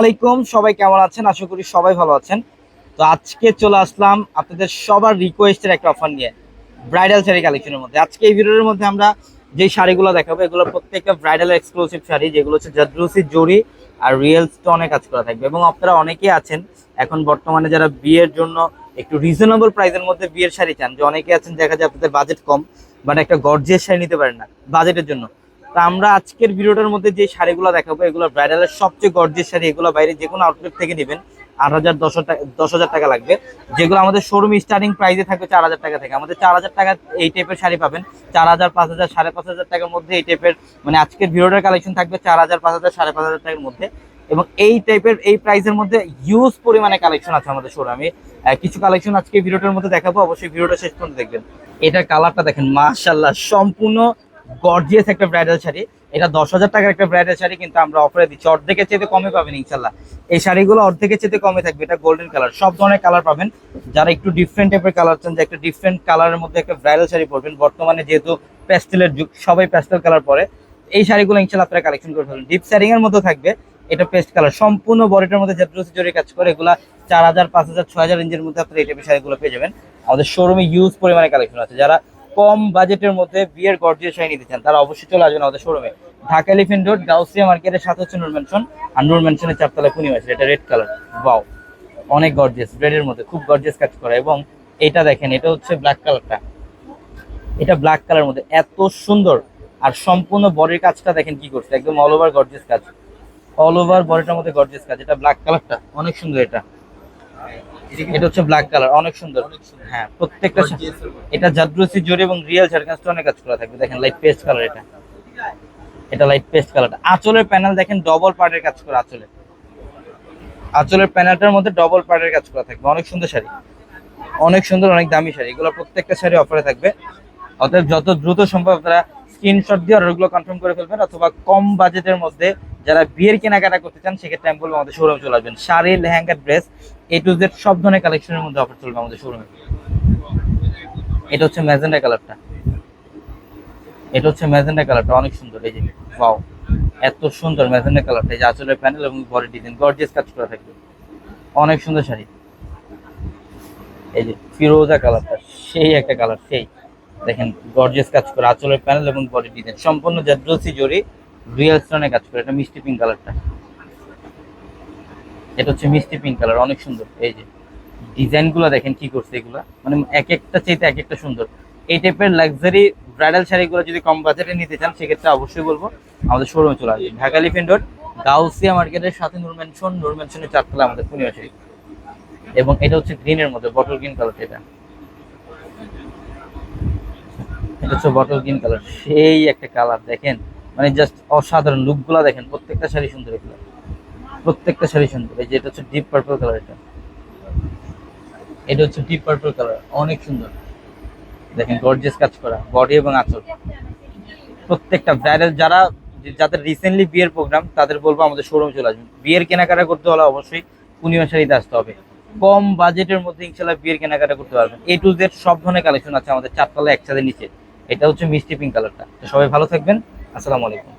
আলাইকুম, সবাই কেমন আছেন? আশা করি সবাই ভালো আছেন। তো আজকে চলে আসলাম আপনাদের সবার রিকোয়েস্টের একটা অফার নিয়ে ব্রাইডাল শাড়ি কালেকশনের মধ্যে। আজকে এই ভিডিওর মধ্যে আমরা যে শাড়িগুলো দেখাবো, এগুলো প্রত্যেকটা ব্রাইডাল এক্সক্লুসিভ শাড়ি, যেগুলো হচ্ছে জাদ্রুসি জরি আর রিয়েল স্টোনে কাজ করা থাকবে। এবং আপনারা অনেকেই আছেন, এখন বর্তমানে যারা বিয়ের জন্য একটু রিজনেবল প্রাইসের মধ্যে বিয়ের শাড়ি চান, যে অনেকে আছেন, দেখা যায় আপনাদের বাজেট কম বাট একটা গর্জিয়াস শাড়ি নিতে পারেন না বাজেটের জন্য। তা আমরা আজকের ভিডিওটার মধ্যে যে শাড়িগুলো দেখাবো, এগুলো ব্রাইডালের সবচেয়ে গর্জের শাড়ি, এগুলো বাইরে যে কোনো আউটলেট থেকে নেবেন। আট হাজার, দশ টাকা, দশ হাজার টাকা লাগবে। যেগুলো আমাদের শোরুম স্টার্টিং প্রাইসে থাকবে চার হাজার টাকা থেকে। আমাদের চার হাজার টাকা এই টাইপের শাড়ি পাবেন। চার হাজার, পাঁচ হাজার, সাড়ে পাঁচ হাজার টাকার মধ্যে এই টাইপের মানে আজকের ভিডিওটার কালেকশন থাকবে চার হাজার, পাঁচ হাজার, সাড়ে পাঁচ হাজার টাকার মধ্যে। এবং এই টাইপের এই প্রাইসের মধ্যে হিউজ পরিমাণে কালেকশন আছে আমাদের শোরুমে কিছু কালেকশন আজকে ভিডিওটার মধ্যে দেখাবো, অবশ্যই ভিডিওটা শেষ পর্যন্ত দেখবেন। এটার কালারটা দেখেন মাশাল্লাহ সম্পূর্ণ গর্জিয়াস একটা ব্রাইডাল শাড়ি। এটা দশ হাজার টাকার একটা ব্রাইডাল শাড়ি, কিন্তু আমরা অফারে দিচ্ছি। অর্ধেকের চেয়ে কমে পাবেন ইনশাল্লাহ। এই শাড়িগুলো অর্ধেকের চেয়ে কমে থাকবে। এটা গোল্ডেন কালার সব ধরনের কালার পাবেন। যারা একটু ডিফারেন্ট টাইপের কালার চান, যে একটা ডিফারেন্ট কালারের মধ্যে একটা ব্রাইডাল শাড়ি পরবেন, বর্তমানে যেহেতু প্যাস্টেলের যুগ, সবাই প্যাস্টেল কালার পরে, এই শাড়িগুলো ইনশাল্লাহ আপনারা কালেকশন করে ফেলবেন ডিপ শাড়িং এর মধ্যে থাকবে। এটা পেস্ট কালার সম্পূর্ণ বডিটার মধ্যে জাদ্রুসি জরি কাজ করে, এগুলা চার হাজার, পাঁচ হাজার, ছয় হাজার রেঞ্জের মধ্যে আপনারা এই টাইপের শাড়িগুলো পেয়ে যাবেন। আমাদের শোরুমে ইউজ পরিমাণে কালেকশন আছে। যারা কম বাজেটের মধ্যে বিয়ের গর্জিয়াস শাড়ি নিতে চান তারা অবশ্যই চলে আসবেন আমাদের শোরুমে ঢাকা এলিফেন্ট রোড, গাউসিয়া মার্কেটের সাথে হচ্ছে নূর ম্যানশন আর নূর ম্যানশনের চারতলা পূর্ণিমা আছে, এটা রেড কালার বাও অনেক গর্জিয়াস রেডের মধ্যে খুব গর্জিয়াস কাজ করা। এবং এটা দেখেন, এটা হচ্ছে ব্ল্যাক কালারটা এটা ব্ল্যাক কালার মধ্যে এত সুন্দর। আর সম্পূর্ণ বডির কাজটা দেখেন কি করছে, একদম অল ওভার গর্জিয়াস কাজ। অল ওভার বডিটার মধ্যে গর্জিয়াস কাজ, এটা ব্ল্যাক কালারটা অনেক সুন্দর এটা। এটা হচ্ছে ব্ল্যাক কালার অনেক সুন্দর। হ্যাঁ প্রত্যেকটা এটা জাদ্রুসি জরি এবং রিয়েল স্টোনের কাজ করা থাকবে। দেখেন লাইট পেস্ট কালার এটা। এটা লাইট পেস্ট কালারটা আঁচলের প্যানেল দেখেন ডবল পার্টের কাজ করা আঁচলে। আঁচলের প্যানেলটার মধ্যে ডবল পার্টের কাজ করা থাকবে। অনেক সুন্দর শাড়ি। অনেক সুন্দর অনেক দামি শাড়ি। এগুলো প্রত্যেকটা শাড়ি অফারে থাকবে। অতএব যত দ্রুত সম্ভব আপনারা স্ক্রিনশট দিয়ে অর্ডারগুলো কনফার্ম করে ফেলবেন অথবা কম বাজেটের মধ্যে যারা বিয়ের কেনাকাটা করতে চান সেক্ষেত্রে আমি বলব আমাদের শোরুমে চলে আসবেন। Sari lehenga dress A to Z সব ধরনের কালেকশনের মধ্যে অফার চলবে আমাদের শোরুমে এটা হচ্ছে ম্যাজেন্ডা কালারটা এটা হচ্ছে ম্যাজেন্ডা কালারটা অনেক সুন্দর, এই যে ওয়াও এত সুন্দর ম্যাজেন্ডা কালারটা এই যে আঁচলের প্যানেল এবং বডি ডিজাইন গর্জিয়াস কাজ করা থাকবে। অনেক সুন্দর শাড়ি। এই যে ফিরোজা কালারটা সেই একটা কালার সেই। দেখেন গর্জিয়াস কাজ করে আঁচলের প্যানেল এবং বডি ডিজাইন সম্পূর্ণ জাদ্রসি জরি রিয়েল স্টোনে কাজ করে। এটা মিষ্টি পিঙ্ক কালারটা এটা হচ্ছে মিষ্টি পিঙ্ক কালার অনেক সুন্দর। এই যে ডিজাইনগুলো দেখেন কি করছে এগুলা। মানে এক একটা চাইতে এক একটা সুন্দর। এই টাইপের লাক্সারি ব্রাইডাল শাড়িগুলো যদি কম বাজেটে নিতে চান, সেক্ষেত্রে অবশ্যই বলব আমাদের শোরুমে চলে আসবে। ঢাকা লিফেন্ট রোড গাউসিয়া মার্কেটের সাথে নূর ম্যানশন নূর ম্যানশনের চারতলা আমাদের পূর্ণিমা শাড়ি এবং এটা হচ্ছে গ্রিনের মধ্যে বটল গ্রিন কালার এটা। এটা হচ্ছে বটল গ্রিন কালার সেই একটা কালার দেখেন। মানে জাস্ট অসাধারণ লুকগুলা দেখেন, প্রত্যেকটা শাড়ি সুন্দর এগুলো। প্রত্যেকটা শাড়ি সুন্দর। এই যে এটা হচ্ছে ডিপ পার্পল কালার এটা। এটা হচ্ছে ডিপ পার্পল কালার অনেক সুন্দর। দেখেন গর্জিয়াস কাজ করা বডি এবং আঁচল প্রত্যেকটা ব্রাইডাল যারা যাদের রিসেন্টলি বিয়ের প্রোগ্রাম তাদের বলব আমাদের শোরুম চলে আসবেন। বিয়ের কেনাকাটা করতে হলে অবশ্যই পূর্ণিমা শাড়িতে আসতে হবে। কম বাজেটের মধ্যে ইনশাল্লাহ বিয়ের কেনাকাটা করতে পারবেন। এ টু জেড সব ধরনের কালেকশন আছে আমাদের চারতলা একসাথে নিচে। এটা হচ্ছে মিষ্টি পিঙ্ক কালারটা তো সবাই ভালো থাকবেন। আসসালামু আলাইকুম।